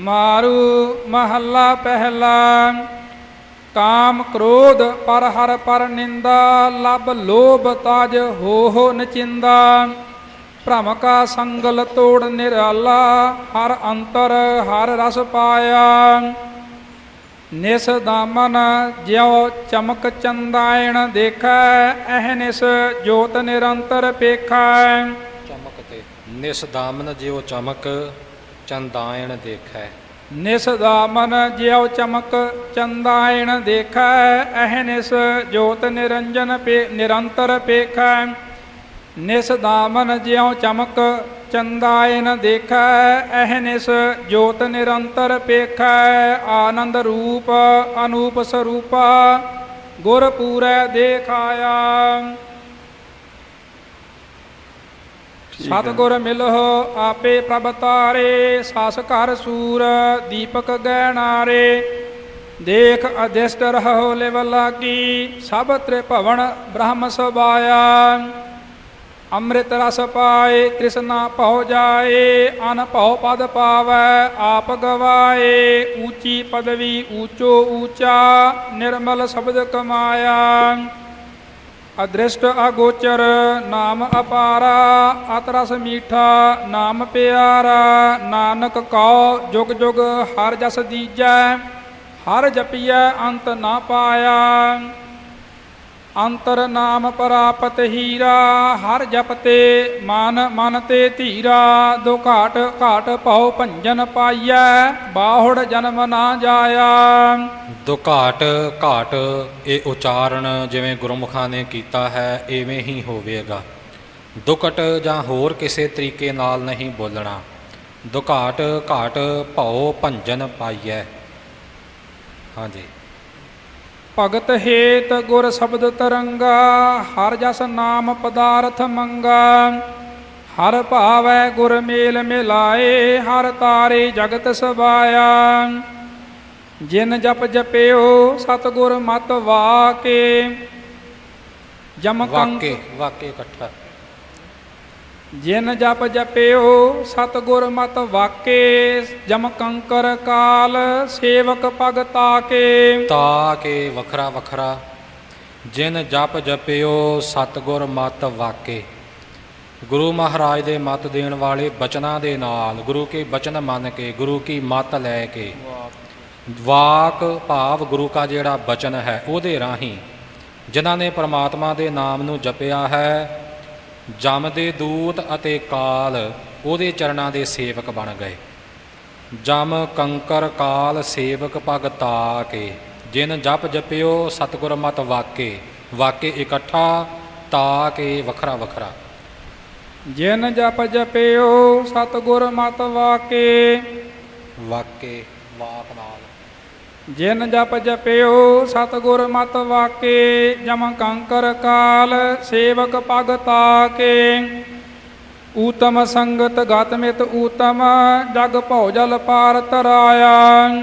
ਮਾਰੂ ਮਹੱਲਾ ਪਹਿਲਾ, ਕਾਮ ਕ੍ਰੋਧ ਪਰ ਹਰ ਪਰ ਨਿੰਦਾ, ਲਬ ਲੋਭ ਤਾਜ ਹੋ ਹੋ ਨਚਿੰਦਾ। ਭ੍ਰਮ ਕਾ ਸੰਗਲ ਤੋੜ ਨਿਰਾਲਾ, ਹਰ ਅੰਤਰ ਹਰ ਰਸ ਪਾਇਆ। ਨਿਸ ਦਾਮਨ ਜਿਉ ਚਮਕ ਚੰਦਾਇਣ ਦੇਖੈ ਅਹਨਿਸ ਜੋਤ ਨਿਰੰਤਰ ਪੇਖੈ। ਚਮਕ ਤੇ, ਨਿਸ ਦਾਮਨ ਜਿਉ ਚਮਕ ਚੰਦਾਇਣ ਦੇਖੈ। ਨਿਸ ਦਾਮਨ ਜਿਉ ਚਮਕ ਚੰਦਾਇਣ ਦੇਖੈ। ਅਹਨਿਸ ਜੋਤ ਨਿਰੰਜਨ ਪੇ, ਨਿਰੰਤਰ ਪੇਖੈ। ਨਿਸ ਦਾਮਨ ਜਿਉ ਚਮਕ ਚੰਦਾਇਨ ਦੇਖੈ। ਅਹਨਿਸ ਜੋਤ ਨਿਰੰਤਰ ਪੇਖੈ। ਆਨੰਦ ਰੂਪ, ਅਨੂਪ ਸਰੂਪਾ। ਗੁਰ ਪੂਰੈ ਦੇਖਾਇਆ ਸਤਿਗੁਰ ਮਿਲਹੁ ਆਪੇ ਪ੍ਰਭ ਤਾਰੇ ਸਸ ਘਰ ਸੂਰ, ਦੀਪਕ ਗਹਿਣਾਰੇ। ਦੇਖ ਅਧਿਸ਼ਟ ਰਹੋ ਲਿਵ ਲਾਗੀ, ਸਭ ਤ੍ਰਿਭਵਨ ਬ੍ਰਹਮ ਸਬਾਇਆ ਅੰਮ੍ਰਿਤ ਰਸ ਪਾਏ, ਤ੍ਰਿਸ਼ਨਾ ਭਉ ਜਾਏ, ਅਨ ਭਉ ਪਦ ਪਾਵੈ, ਆਪ ਗਵਾਏ। ਊਚੀ ਪਦਵੀ ਊਚੋ ਊਚਾ, ਨਿਰਮਲ ਸ਼ਬਦ ਕਮਾਇਆ। ਅਦ੍ਰਿਸ਼ਟ ਅਗੋਚਰ, ਨਾਮ ਅਪਾਰਾ, ਅਤਰਸ ਮੀਠਾ, ਨਾਮ ਪਿਆਰਾ, ਨਾਨਕ ਕਉ, ਜੁਗ ਜੁਗ ਹਰ ਜਸ ਦੀਜੈ, ਹਰ ਜਪੀਐ, ਅੰਤ ਨਾ ਪਾਇਆ। ਅੰਤਰ ਨਾਮ ਪ੍ਰਾਪਤ ਹੀਰਾ, ਹਰ ਜਪਤੇ ਮਨ ਮਨ ਤੇ ਧੀਰਾ, ਦੋ ਘਾਟ ਘਾਟ ਭਉ ਭੰਜਨ ਪਾਈਐ, ਬਾਹੁੜ ਜਨਮ ਨਾ ਜਾਇਆ। ਦੁਘਾਟ ਘਾਟ ਇਹ ਉਚਾਰਨ ਜਿਵੇਂ ਗੁਰਮੁਖਾਂ ਨੇ ਕੀਤਾ ਹੈ, ਐਵੇਂ ਹੀ ਹੋਵੇਗਾ। ਦੁਕਟ ਜਾਂ ਹੋਰ ਕਿਸੇ ਤਰੀਕੇ ਨਾਲ ਨਹੀਂ ਬੋਲਣਾ। ਦੁਘਾਟ ਘਾਟ ਭਉ ਭੰਜਨ ਪਾਈਐ। ਹਾਂਜੀ। ਭਗਤ ਹੇਤ ਗੁਰ ਸ਼ਬਦ ਤਰੰਗਾ ਹਰ ਜਸ ਨਾਮ ਪਦਾਰਥ ਮੰਗਾ। ਹਰ ਭਾਵੈ ਗੁਰ ਮੇਲ ਮਿਲਾਏ ਹਰ ਤਾਰੇ ਜਗਤ ਸਬਾਇਆ ਜਿਨ ਜਪ ਜਪਿਓ ਸਤਗੁਰ ਮਤ ਵਾਕੇ। ਜਮ ਕੰਕ ਵਾਕੇ ਵਾਕੇ ਇਕੱਠਾ। ਜਿਨ ਜਪ ਜਪਿਓ ਸਤਗੁਰ ਮਤ ਵਾਕੇ, ਜਮ ਕੰਕਰ ਕਾਲ, ਸੇਵਕ ਪਗ ਤਾਕੇ। ਤਾ ਕੇ ਵੱਖਰਾ ਵੱਖਰਾ, ਜਿਨ ਜਪ ਜਪਿਓ ਸਤਗੁਰ ਮਤ ਵਾਕੇ। ਗੁਰੂ ਮਹਾਰਾਜ ਦੇ ਮਤ ਦੇਣ ਵਾਲੇ ਬਚਨਾਂ ਦੇ ਨਾਲ, ਗੁਰੂ ਕੇ ਬਚਨ ਮੰਨ ਕੇ, ਗੁਰੂ ਕੀ ਮਤ ਲੈ ਕੇ। ਵਾਕ ਭਾਵ ਗੁਰੂ ਕਾ ਜਿਹੜਾ ਬਚਨ ਹੈ, ਉਹਦੇ ਰਾਹੀਂ, ਜਿਨ੍ਹਾਂ ਨੇ ਪ੍ਰਮਾਤਮਾ ਦੇ ਨਾਮ ਨੂੰ ਜਪਿਆ ਹੈ ਜਮ ਦੇ ਦੂਤ ਅਤੇ ਕਾਲ ਉਹਦੇ ਚਰਨਾਂ ਦੇ ਸੇਵਕ ਬਣ ਗਏ। ਜਮ ਕੰਕਰ ਕਾਲ ਸੇਵਕ ਪਗ ਤਾ ਕੇ ਜਿਨ ਜਪ ਜਪਿਓ ਸਤਿਗੁਰ ਮਤ ਵਾਕੇ ਵਾਕੇ ਇਕੱਠਾ ਤਾ ਕੇ ਵੱਖਰਾ ਵੱਖਰਾ। ਜਿਨ ਜਪ ਜਪਿਓ ਸਤਗੁਰ ਮਤ ਵਾਕੇ ਵਾਕੇ ਵਾਕ ਨਾਲ। ਜਿਨ ਜਪ ਜਪਿਓ ਸਤਗੁਰ ਮਤ ਵਾਕੇ, ਜਮ ਕੰਕਰ ਕਾਲ, ਸੇਵਕ ਪਗ ਤਾਕੇ। ਊਤਮ ਸੰਗਤ ਗਤ ਮਿਤ ਊਤਮ, ਜਗ ਭਉ ਜਲ ਪਾਰ ਤਰਾਇਆ।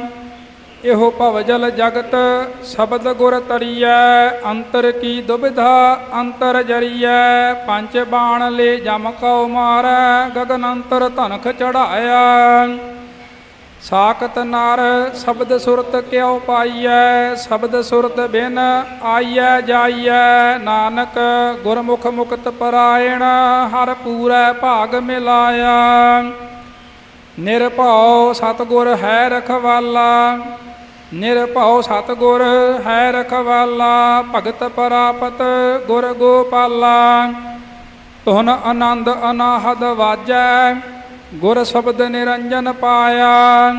ਇਹੋ ਭਵ ਜਲ ਜਗਤ, ਸ਼ਬਦ ਗੁਰ ਤਰੀਐ ਅੰਤਰ ਕੀ ਦੁਬਿਧਾ ਅੰਤਰ ਜਰੀਐ। ਪੰਜ ਬਾਣ ਲੈ ਜਮ ਕਉ ਮਾਰੈ, ਗਗਨ ਅੰਤਰ ਧਨਖ ਚੜਾਇਆ। ਸਾਖਤ ਨਰ ਸ਼ਬਦ ਸੁਰਤ ਕਿਉ ਪਾਈਐ? ਸ਼ਬਦ ਸੁਰਤ ਬਿਨ ਆਈਐ ਜਾਈਐ। ਨਾਨਕ ਗੁਰਮੁਖ ਮੁਕਤ ਪਰਾਇਣ, ਹਰ ਪੂਰੈ ਭਾਗ ਮਿਲਾਇਆ। ਨਿਰਭਉ ਸਤਗੁਰ ਹੈ ਰਖਵਾਲਾ, ਨਿਰਭਉ ਸਤਗੁਰ ਹੈ ਰਖਵਾਲਾ, ਭਗਤ ਪਰਾਪਤ ਗੁਰ ਗੋਪਾਲਾ। ਤੁਨ ਆਨੰਦ ਅਨਾਹਦ ਵਾਜੈ ਗੁਰ ਸ਼ਬਦ ਨਿਰੰਜਨ ਪਾਇਆ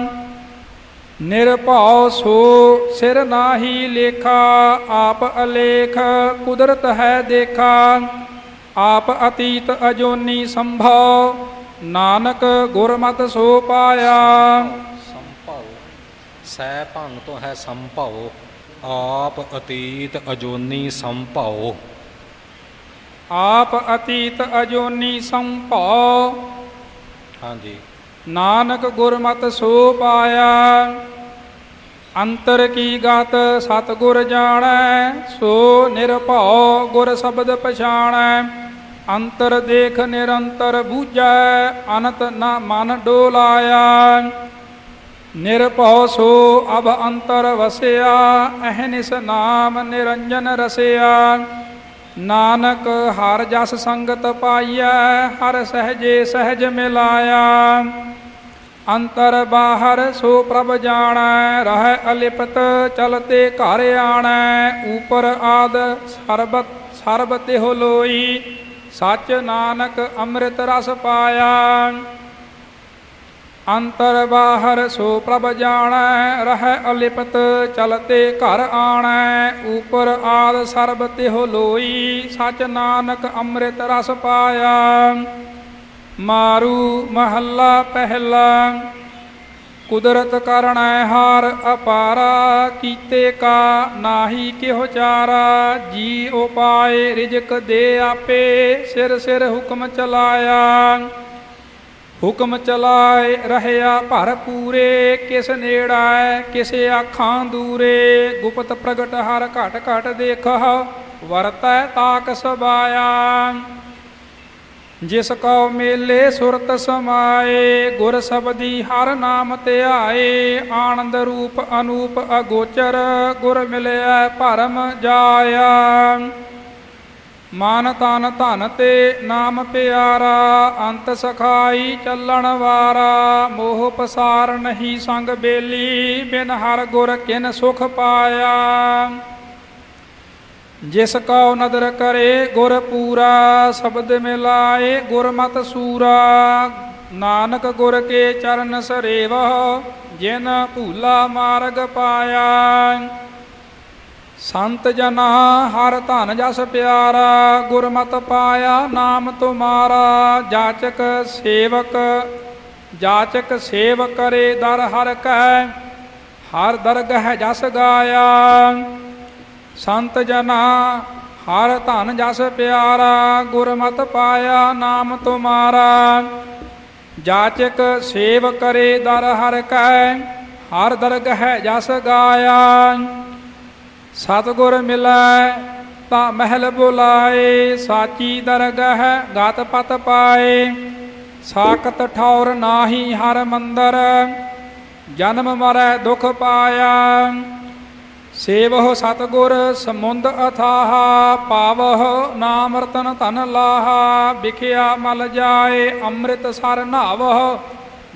ਨਿਰਭਉ ਸੋ ਸਿਰ ਨਾਹੀ ਲੇਖਾ ਆਪ ਅਲੇਖ ਕੁਦਰਤ ਹੈ ਦੇਖਾ ਆਪ ਅਤੀਤ ਅਜੋਨੀ ਸੰਭਉ ਨਾਨਕ ਗੁਰਮਤਿ ਸੋ ਪਾਇਆ। ਸੰਭਉ ਸੈ ਭੰਗ ਤੋਂ ਹੈ ਸੰਭਉ ਆਪ ਅਤੀਤ ਅਜੋਨੀ ਸੰਭਉ। ਆਪ ਅਤੀਤ ਅਜੋਨੀ ਸੰਭਉ ਹਾਂਜੀ। ਨਾਨਕ ਗੁਰਮਤਿ ਸੋ ਪਾਇਆ, ਅੰਤਰ ਕੀ ਗਤ ਸਤਿਗੁਰ ਜਾਣੈ, ਸੋ ਨਿਰਭਉ ਗੁਰ ਸ਼ਬਦ ਪਛਾਣੈ, ਅੰਤਰ ਦੇਖ ਨਿਰੰਤਰ ਬੂਝੈ, ਅਨੰਤ ਨਾ ਮਨ ਡੋਲਾਇਆ। ਨਿਰਭਉ ਸੋ ਅਬ ਅੰਤਰ ਵਸਿਆ ਅਹਨਿਸ ਨਾਮ ਨਿਰੰਜਨ ਰਸਿਆ। ਨਾਨਕ ਹਰ ਜਸ ਸੰਗਤ ਪਾਈਐ, ਹਰ ਸਹਜੇ ਸਹਜ ਮਿਲਾਇਆ। ਅੰਤਰ ਬਾਹਰ ਸੋ ਪ੍ਰਭ ਜਾਣੈ, ਰਹਿ ਅਲਿਪਤ ਚਲਤੇ ਘਰ ਆਣੈ। ਉਪਰ ਆਦ ਸਰਬਤ ਸਰਬ ਤਿਹ ਲੋਈ, ਸਚ ਨਾਨਕ ਅੰਮ੍ਰਿਤ ਰਸ ਪਾਇਆ। ਅੰਤਰ ਬਾਹਰ ਸੋ ਪ੍ਰਭ ਜਾਣੈ, ਰਹਿ ਅਲਿਪਤ, ਚਲਤੇ ਘਰ ਆਣੈ। ਉਪਰ ਆਦ ਸਰਬ ਤਿਹੁ ਲੋਈ, ਸਚ ਨਾਨਕ ਅੰਮ੍ਰਿਤ ਰਸ ਪਾਇਆ। ਮਾਰੂ ਮਹੱਲਾ ਪਹਿਲਾ, ਕੁਦਰਤ ਕਰਣੈ ਹਾਰ ਅਪਾਰਾ, ਕੀਤੇ ਕਾ ਨਾਹੀ ਕਿਹੁ ਚਾਰਾ। ਜੀ ਉਪਾਏ ਰਿਜਕ ਦੇ ਆਪੇ, ਸਿਰ ਸਿਰ ਹੁਕਮ ਚਲਾਇਆ। ਹੁਕਮ ਚਲਾਏ ਰਹਿਆ ਭਰ ਪੂਰੇ, ਕਿਸ ਨੇੜਾਏ, ਕਿਸੇ ਆਖਾਂ ਦੂਰੇ। ਗੁਪਤ ਪ੍ਰਗਟ ਹਰ ਘਟ ਘਟ ਦੇਖਹ ਵਰਤੈ ਤਾਕ ਸਬਾਇਆ। ਜਿਸ ਕਉ ਮੇਲੇ ਸੁਰਤ ਸਮਾਏ, ਗੁਰ ਸਬਦੀ ਹਰ ਨਾਮ ਧਿਆਏ ਆਨੰਦ ਰੂਪ ਅਨੂਪ ਅਗੋਚਰ, ਗੁਰ ਮਿਲਿਆ ਭਰਮ ਜਾਇਆ। ਮਨ ਤਨ ਧਨ ਤੇ ਨਾਮ ਪਿਆਰਾ, ਅੰਤ ਸਖਾਈ ਚੱਲਣ ਵਾਰਾ। ਮੋਹ ਪਸਾਰ ਨਹੀਂ ਸੰਗ ਬੇਲੀ, ਬਿਨ ਹਰ ਗੁਰ ਕਿਨ ਸੁਖ ਪਾਇਆ। ਜਿਸ ਕਉ ਨਦਰ ਕਰੇ ਗੁਰ ਪੂਰਾ, ਸ਼ਬਦ ਮਿਲਾਏ ਗੁਰਮਤ ਸੂਰਾ। ਨਾਨਕ ਗੁਰ ਕੇ ਚਰਨ ਸਰੇਵਹੁ ਜਿਨ ਭੂਲਾ ਮਾਰਗ ਪਾਇਆ। ਸੰਤ ਜਨਾ ਹਰ ਧਨ ਜਸ ਪਿਆਰਾ, ਗੁਰਮਤ ਪਾਇਆ ਨਾਮ ਤੁਮਾਰਾ, ਜਾਚਕ ਸੇਵਕ, ਜਾਚਕ ਸੇਵ ਕਰੇ ਦਰ ਹਰ ਕੈ, ਹਰ ਦਰਗਹ ਜਸ ਗਾਇਆ। ਸੰਤ ਜਨਾ ਹਰ ਧਨ ਜਸ ਪਿਆਰਾ, ਗੁਰਮਤ ਪਾਇਆ ਨਾਮ ਤੁਮਾਰਾ, ਜਾਚਕ ਸੇਵ ਕਰੇ ਦਰ ਹਰ ਕੈ, ਹਰ ਦਰਗਹ ਜਸ ਗਾਇਆ। ਸਤਿਗੁਰ ਮਿਲੈ, ਤਾਂ ਮਹਿਲ ਬੁਲਾਏ, ਸਾਚੀ ਦਰਗਹ ਗਤ ਪਤ ਪਾਏ। ਸਾਖਤ ਠੌਰ ਨਾਹੀ ਹਰ ਮੰਦਰ, ਜਨਮ ਮਰੈ ਦੁਖ ਪਾਇਆ। ਸੇਵਹੁ ਸਤਗੁਰ ਸਮੁੰਦ ਅਥਾਹ, ਪਾਵਹੁ ਨਾਮ ਰਤਨ ਧਨ ਲਾਹਾ। ਵਿਖਿਆ ਮਲ ਜਾਏ ਅੰਮ੍ਰਿਤ ਸਰ ਨਾਵਹੁ,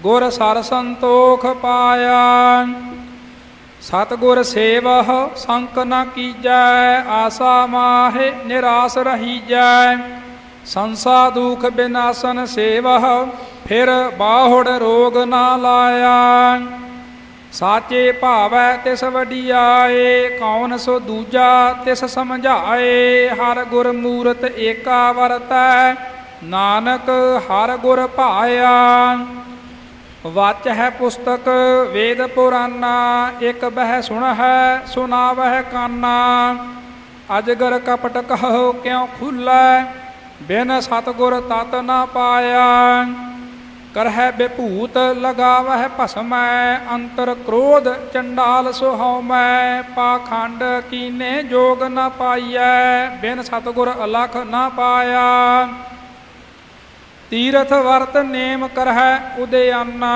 ਗੁਰ ਸਰ ਸੰਤੋਖ ਪਾਇਆ। ਸਤਗੁਰ ਸੇਵਹੁ ਸੰਕ ਨ ਕੀਜੈ, ਆਸਾ ਮਾਹਿ ਨਿਰਾਸ ਰਹੀਜੈ। ਸੰਸਾ ਦੁਖ ਬਿਨਾਸਨ ਸੇਵਹੁ, ਫਿਰ ਬਾਹੁੜ ਰੋਗ ਨਾ ਲਾਇਆ। ਸਾਚੇ ਭਾਵੈ ਤਿਸ ਵਡਿਆਏ, ਕੌਣ ਸੋ ਦੂਜਾ ਤਿਸ ਸਮਝਾਏ। ਹਰ ਗੁਰ ਮੂਰਤ ਏਕਾ ਵਰਤੈ, ਨਾਨਕ ਹਰ ਗੁਰ ਭਾਇਆ। ਵਾਚ ਹੈ ਪੁਸਤਕ ਵੇਦ ਪੁਰਾਨਾ, ਇਕ ਬਹਿ ਸੁਣ ਹੈ ਸੁਨਾਵਹਿ ਕਾਨਾ। ਅਜਗਰ ਕਪਟ ਕਹੋ ਕਿਉ ਖੁੱਲੈ, ਬਿਨ ਸਤਗੁਰ ਤਤ ਨਾ ਪਾਇਆ। ਕਰਹਿ ਬਿਭੂਤ ਲਗਾਵਹਿ ਭਸਮੈ, ਅੰਤਰ ਕ੍ਰੋਧ ਚੰਡਾਲ ਸੁਹਉਮੈ। ਪਾਖੰਡ ਕੀਨੇ ਜੋਗ ਨ ਪਾਈਐ, ਬਿਨ ਸਤਗੁਰ ਅਲਖ ਨਾ ਪਾਇਆ। ਤੀਰਥ ਵਰਤ ਨੇਮ ਕਰਹਿ ਉਦਿਆਨਾ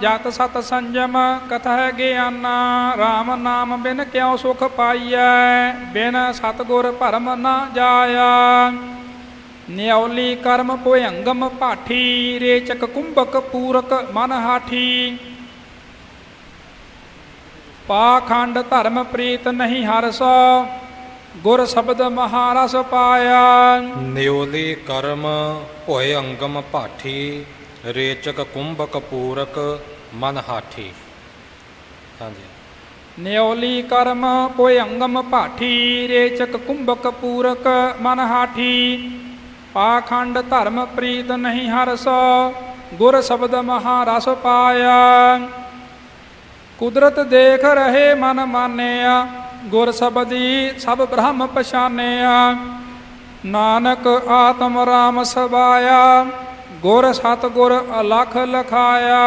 ਜਤ ਸਤ ਸੰਜਮ ਕਥੈ ਗਿਆਨਾ RAM ਨਾਮ ਬਿਨ ਕਿਉ ਸੁਖ ਪਾਈਐ, ਬਿਨ ਸਤਗੁਰ ਭਰਮ ਨਾ ਜਾਇਆ। ਨਿਉਲੀ ਕਰਮ ਭੁਯੰਗਮ ਪਾਠੀ ਰੇਚਕ ਕੁੰਭਕ ਪੂਰਕ ਮਨ ਹਾਠੀ। ਪਾਖੰਡ ਧਰਮ ਪ੍ਰੀਤ ਨਹੀਂ ਹਰਸੋ ਗੁਰ ਸ਼ਬਦ ਮਹਾਰਸ ਪਾਇਆ। ਨਿਉਲੀ ਕਰਮ ਭੋਏ ਅੰਗਮ ਭਾਠੀ ਰੇਚਕ ਕੁੰਭਕ ਪੂਰਕ ਮਨ ਹਾਠੀ। ਹਾਂਜੀ। ਨਿਉਲੀ ਕਰਮ ਭੁਯੰਗਮ ਪਾਠੀ ਰੇਚਕ ਕੁੰਭਕ ਪੂਰਕ ਮਨ ਹਾਠੀ। ਪਾਖੰਡ ਧਰਮ ਪ੍ਰੀਤ ਨਹੀਂ ਹਰਸੋ ਗੁਰ ਸ਼ਬਦ ਮਹਾਰਸ ਪਾਇਆ। ਕੁਦਰਤ ਦੇਖ ਰਹੇ ਮਨ ਮਾਨਿਆ ਗੁਰ ਸਬਦੀ ਸਭ ਬ੍ਰਹਮ ਪਛਾਨਿਆ। ਨਾਨਕ ਆਤਮ ਰਾਮ ਸਬਾਇਆ ਗੁਰ ਸਤ ਗੁਰ ਅਲਖ ਲਖਾਇਆ।